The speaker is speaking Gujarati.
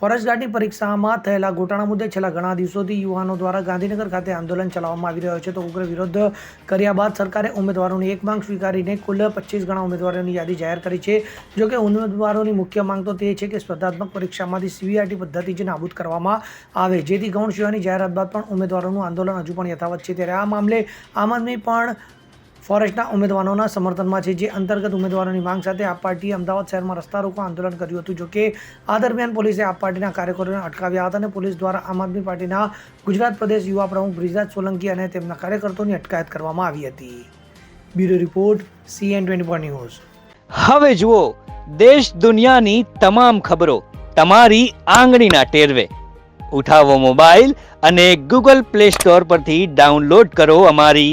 ફોરેસ્ટ ગાર્ડની પરીક્ષામાં થયેલા ગોટાળા મુદ્દે છેલ્લા ઘણા દિવસોથી યુવાનો દ્વારા ગાંધીનગર ખાતે આંદોલન ચલાવવામાં આવી રહ્યો છે તો ઉગ્ર વિરોધ કર્યા બાદ સરકારે ઉમેદવારોની એક માંગ સ્વીકારીને કુલ પચીસ ગણા ઉમેદવારોની યાદી જાહેર કરી છે. જો કે ઉમેદવારોની મુખ્ય માંગ તો તે છે કે સ્પર્ધાત્મક પરીક્ષામાંથી સીવીઆરટી પદ્ધતિ જે નાબૂદ કરવામાં આવે. જેથી ગૌણ સિવાયની જાહેરાત બાદ પણ ઉમેદવારોનું આંદોલન હજુ પણ યથાવત છે. ત્યારે આ મામલે આમ આદમી પણ ફોરેસ્ટના ઉમેદવારોના સમર્થનમાં છે, જે અંતર્ગત ઉમેદવારોની માંગ સાથે આપ પાર્ટીએ અમદાવાદ શહેરમાં રસ્તા રોકો આંદોલન કર્યું હતું. જોકે આ દરમિયાન પોલીસે આપ પાર્ટીના કાર્યકરોને અટકાવ્યા હતા અને પોલીસ દ્વારા આમ આદમી પાર્ટીના ગુજરાત પ્રદેશ યુવા પ્રમુખ બ્રિજરાજ સોલંકી અને તેમના કાર્યકર્તાઓની અટકાયત કરવામાં આવી હતી. Bureau report, C N twenty news. હવે જુઓ, દેશ દુનિયાની તમામ ખબરો તમારી આંગળીના ટેરવે. ઉઠાવો મોબાઈલ અને ગૂગલ પ્લે સ્ટોર પરથી ડાઉનલોડ કરો અમારી